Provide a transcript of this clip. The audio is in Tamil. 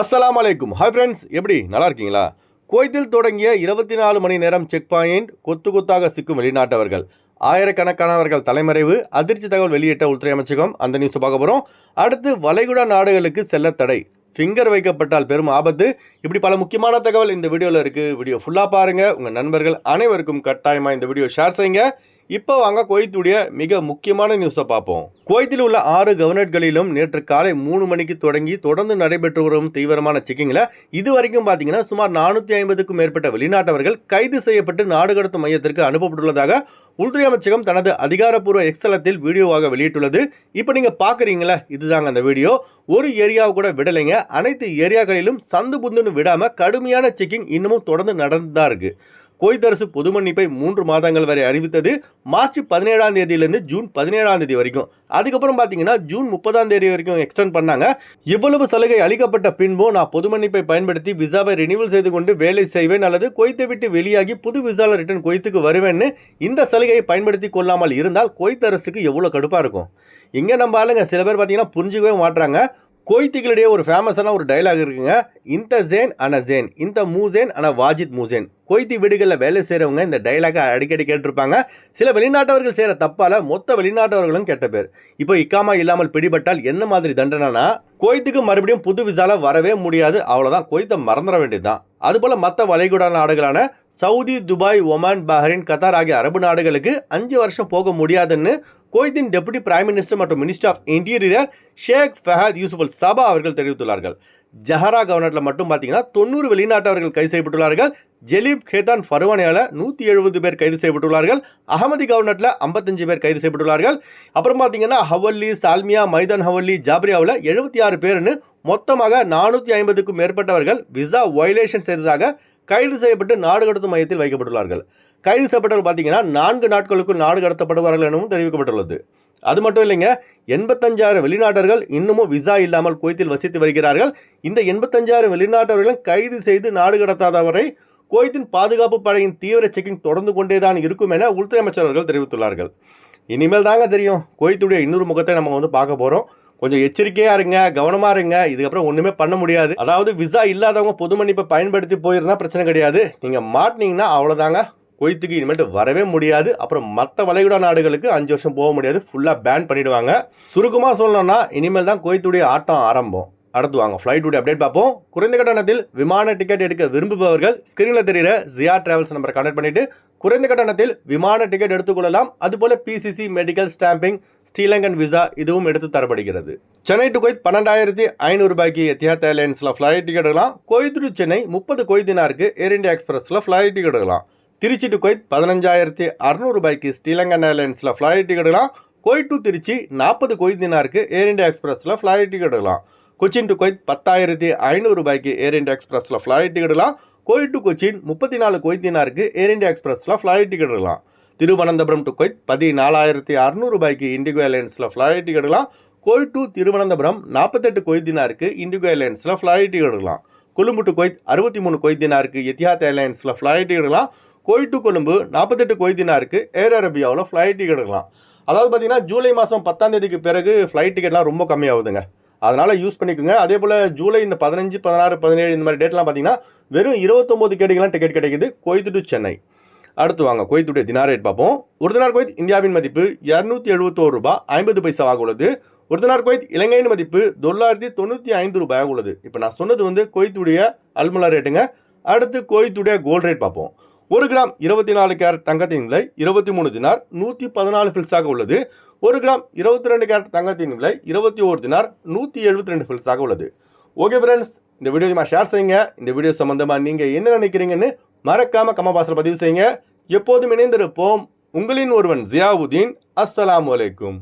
அஸ்லாம் அலைக்கும் ஹாய் ஃப்ரெண்ட்ஸ் எப்படி? நல்லா இருக்கீங்களா? குவைத்தில் தொடங்கிய இருபத்தி நாலு மணி நேரம் செக் பாயிண்ட் கொத்து கொத்தாக சிக்கும் வெளிநாட்டவர்கள். ஆயிரக்கணக்கானவர்கள் தலைமறைவு அதிர்ச்சி தகவல் வெளியிட்ட உள்துறை அமைச்சகம் அந்த நியூஸ் பார்க்க போகிறோம் அடுத்து வளைகுடா நாடுகளுக்கு செல்ல தடை. ஃபிங்கர் வைக்கப்பட்டால் பெரும் ஆபத்து. இப்படி பல முக்கியமான தகவல் இந்த வீடியோவில் இருக்குது வீடியோ ஃபுல்லாக பாருங்கள் உங்கள் நண்பர்கள் அனைவருக்கும் கட்டாயமாக இந்த வீடியோ ஷேர் செய்யுங்க. இப்போ வாங்க குவைத்துடைய மிக முக்கியமான நியூஸை பார்ப்போம். குவைத்தில் உள்ள ஆறு கவர்னர்களிலும் நேற்று காலை மூணு மணிக்கு தொடங்கி தொடர்ந்து நடைபெற்று வரும் தீவிரமான செக்கிங்கில் இது வரைக்கும் பார்த்தீங்கன்னா சுமார் நானூற்றி ஐம்பதுக்கும் மேற்பட்ட வெளிநாட்டவர்கள் கைது செய்யப்பட்டு நாடு கடத்தும் மையத்திற்கு அனுப்பப்பட்டுள்ளதாக உள்துறை அமைச்சகம் தனது அதிகாரப்பூர்வ எக்ஸலத்தில் வீடியோவாக வெளியிட்டுள்ளது. இப்போ நீங்கள் பார்க்குறீங்களா இதுதாங்க அந்த வீடியோ. ஒரு ஏரியாவை கூட விடலைங்க. அனைத்து ஏரியாக்களிலும் சந்து புந்துன்னு விடாமல் கடுமையான செக்கிங் இன்னமும் தொடர்ந்து நடந்து தான் இருக்குது குவைத் அரசு பொது மன்னிப்பை மூன்று மாதங்கள் வரை அறிவித்தது மார்ச் பதினேழாம் தேதியிலிருந்து ஜூன் பதினேழாம் தேதி வரைக்கும். அதுக்கப்புறம் பார்த்தீங்கன்னா ஜூன் முப்பதாம் தேதி வரைக்கும் எக்ஸ்டெண்ட் பண்ணாங்க. இவ்வளவு சலுகை அளிக்கப்பட்ட பின்பும் நான் பொது மன்னிப்பை பயன்படுத்தி விசாவை ரினிவல் செய்து கொண்டு வேலை செய்வேன் அல்லது குவைத்தை விட்டு வெளியாகி புது விசாவில் ரிட்டர்ன் குவைத்துக்கு வருவேன்னு இந்த சலுகையை பயன்படுத்தி கொள்ளாமல் இருந்தால் குவைத் அரசுக்கு எவ்வளோ கடுப்பாக இருக்கும்? இங்கே நம்ம ஆளுங்க சில பேர் பார்த்தீங்கன்னா புரிஞ்சுக்கவே மாட்டுறாங்க கொய்த்திகளிடையே ஒரு ஃபேமஸான ஒரு டைலாக் இருக்குங்க. இந்த ஜேன் அன ஜேன். இந்த மூசேன் அன வாஜித் மூசேன் கொய்த்தி வீடுகளில் வேலை செய்கிறவங்க இந்த டைலாகை அடிக்கடி கேட்டிருப்பாங்க. சில வெளிநாட்டவர்கள் செய்கிற தப்பால் மொத்த வெளிநாட்டவர்களும் கெட்ட பேர். இப்போ இக்காமா இல்லாமல் பிடிபட்டால் என்ன மாதிரி தண்டனைனா கோய்த்துக்கு மறுபடியும் புது விசால வரவே முடியாது. அவ்வளோதான் கொய்த்தை மறந்துட வேண்டியதுதான். அதுபோல் மற்ற வளைகுடா நாடுகளான Saudi Dubai Oman Bahrain Qatar ஆகிய அரபு நாடுகளுக்கு அஞ்சு வருஷம் போக முடியாதுன்னு குவைத்தின் டெபுட்டி பிரைம் மினிஸ்டர் மற்றும் minister of interior sheikh Fahad யூசுஃபுல் Sabah அவர்கள் தெரிவித்துள்ளார்கள். ஜஹரா கவர்னரில் மட்டும் பார்த்தீங்கன்னா தொண்ணூறு வெளிநாட்டவர்கள் கைது செய்யப்பட்டுள்ளார்கள். ஜெலீப் கேதான் ஃபர்வானியால் நூற்றி எழுபது பேர் கைது செய்யப்பட்டுள்ளார்கள். அகமதி கவர்னரில் ஐம்பத்தஞ்சு பேர் கைது செய்யப்பட்டுள்ளார்கள். அப்புறம் பார்த்தீங்கன்னா ஹவல்லி சால்மியா மைதான் ஹவல்லி ஜாப்ரியாவில் எழுபத்தி ஆறு பேர்னு மொத்தமாக நானூற்றி ஐம்பதுக்கும் மேற்பட்டவர்கள் விசா வயலேஷன் செய்ததாக கைது செய்யப்பட்டு நாடு கடத்தும் மையத்தில் வைக்கப்பட்டுள்ளார்கள். கைது செய்யப்பட்டவர்கள் பார்த்தீங்கன்னா நான்கு நாட்களுக்குள் நாடு கடத்தப்படுவார்கள் எனவும் தெரிவிக்கப்பட்டுள்ளது. அது மட்டும் இல்லைங்க எண்பத்தஞ்சாயிரம் வெளிநாட்டர்கள் இன்னமும் விசா இல்லாமல் குவைத்தில் வசித்து வருகிறார்கள். இந்த எண்பத்தஞ்சாயிரம் வெளிநாட்டவர்களும் கைது செய்து நாடு கடத்தாதவரை குவைத்தின் பாதுகாப்பு படையின் தீவிர செக்கிங் தொடர்ந்து கொண்டே தான் இருக்கும் என உள்துறை அமைச்சர் அவர்கள் தெரிவித்துள்ளார்கள். இனிமேல் தாங்க தெரியும் குவைத்துடைய இன்னொரு முகத்தை நம்ம வந்து பார்க்க போகிறோம் கொஞ்சம் எச்சரிக்கையாக இருங்க கவனமாக இருங்க. இதுக்கப்புறம் ஒன்றுமே பண்ண முடியாது. அதாவது விசா இல்லாதவங்க பொது மன்னிப்பை பயன்படுத்தி போயிருந்தா பிரச்சனை கிடையாது. நீங்கள் மாட்டினீங்கன்னா அவ்வளோதாங்க குவைத்துக்கு இனிமேட்டு வரவே முடியாது. அப்புறம் மற்ற வளைகுடா நாடுகளுக்கு அஞ்சு வருஷம் போக முடியாது. ஃபுல்லாக பேன் பண்ணிடுவாங்க. சுருக்கமாக சொல்லணும்னா இனிமேல் தான் குவைத்துடைய ஆட்டம் ஆரம்பம். அடுத்து வாங்க ஃப்ளைட்டுடைய அப்டேட் பார்ப்போம். குறைந்த கட்டணத்தில் விமான டிக்கெட் எடுக்க விரும்புபவர்கள் ஸ்க்ரீனில் தெரிகிற ஜியா டிராவல்ஸ் நம்பரை கனெக்ட் பண்ணிட்டு குறைந்த கட்டணத்தில் விமான டிக்கெட் எடுத்துக்கொள்ளலாம். அதுபோல் PCC medical stamping Sri Lankan visa இதுவும் எடுத்து தரப்படுகிறது. சென்னை டு கொய்த் பன்னெண்டாயிரத்தி ஐநூறு ரூபாய்க்கு எத்தியாத் ஏர்லைன்ஸில் ஃப்ளைட் டிக்கெட் எடுக்கலாம். கொய்த் டு சென்னை முப்பது கொய்தினாருக்கு ஏர் இந்தியா எக்ஸ்பிரஸில் ஃப்ளைட் டிக்கெட் எடுக்கலாம். திருச்சி டு கொய்த் பதினஞ்சாயிரத்தி அறுநூறு ரூபாய்க்கு ஸ்ரீலங்கன் ஏர்லைன்ஸில் ஃப்ளைட் டிக்கெட் எடுக்கலாம். கொய்த் டு திருச்சி நாற்பது கொய்தினாருக்கு ஏர் இண்டியா எக்ஸ்பிரஸில் ஃப்ளைட் டிக்கெட் எடுக்கலாம். கொச்சின் டு கொய்த் பத்தாயிரத்தி ஐநூறு ரூபாய்க்கு ஏர் இந்தியா எக்ஸ்பிரஸில் ஃப்ளைட் டிக்கெட் எடுக்கலாம். டு கொச்சின் முப்பத்தி நாலு கொய்தினாருக்கு ஏர் இந்தியா எக்ஸ்பிரஸில் ஃப்ளைட் டிக்கெட் எடுக்கலாம். திருவனந்தபுரம் டு கொய்த் பதினாலாயிரத்தி அறுநூறு ரூபாய்க்கு இண்டிகோ ஏர்லைன்ஸில் ஃப்ளைட் டிக்கெட் எடுக்கலாம். கோயில் டு திருவனந்தபுரம் நாற்பத்தெட்டு கொய்தினாருக்கு இண்டிகோ ஏர்லைன்ஸில் ஃப்ளைட் டிக்கெட் எடுக்கலாம். கொழும்பு டு கொய்த் அறுபத்தி மூணு கொய்தினாருக்கு எத்தியாத் ஏர்லைன்ஸில் ஃப்ளைட் டிக்கெட் எடுக்கலாம். கோயில் டு கொழும்பு நாற்பத்தெட்டு கொய்தினாருக்கு ஏர் அரேபியாவில் ஃப்ளைட் டிக்கெட் எடுக்கலாம். அதாவது பார்த்தீங்கன்னா ஜூலை மாதம் பத்தாம் தேதிக்கு பிறகு ஃப்ளைட் டிக்கெட்லாம் ரொம்ப கம்மியாகுதுங்க. அதனால் யூஸ் பண்ணிக்கோங்க. அதே போல் ஜூலை இந்த பதினஞ்சு பதினாறு பதினேழு இந்த மாதிரி டேட்லாம் பார்த்தீங்கன்னா வெறும் இருபத்தொம்போது கேட்டுக்கெல்லாம் டிக்கெட் கிடைக்குது. கொய்த்து டு சென்னை. அடுத்து வாங்க. கொய்த்துடைய தினார் ரேட் பார்ப்போம். ஒரு தினார் இந்தியாவின் மதிப்பு இரநூத்தி எழுபத்தோரு ரூபாய் ஐம்பது பைசாவாக உள்ளது. ஒரு தினார் இலங்கையின் மதிப்பு தொள்ளாயிரத்தி தொண்ணூற்றி ஐந்து ரூபாயாக உள்ளது. இப்போ நான் சொன்னது வந்து கொய்த்துடைய அல்முலா ரேட்டுங்க அடுத்து கோயத்துடைய கோல்டு ரேட் பார்ப்போம். ஒரு கிராம் இருபத்தி நாலு கேரட் தங்கத்தின் விலை இருபத்தி மூணு தினார் நூற்றி பதினாலு பில்ஸாக உள்ளது. ஒரு கிராம் இருபத்தி ரெண்டு கேரட் தங்கத்தின் விலை இருபத்தி ஒரு தினார் நூற்றி எழுபத்தி ரெண்டு பில்ஸாக உள்ளது. ஓகே ஃப்ரெண்ட்ஸ் இந்த வீடியோ ஷேர் செய்யுங்க. இந்த வீடியோ சம்மந்தமாக நீங்கள் என்ன நினைக்கிறீங்கன்னு மறக்காமல் கம பாசல் பதிவு செய்யுங்க. எப்போதும் இணைந்திருப்போம். உங்களின் ஒருவன் ஜியாவுதீன். அஸ்ஸலாம் வலைக்கும்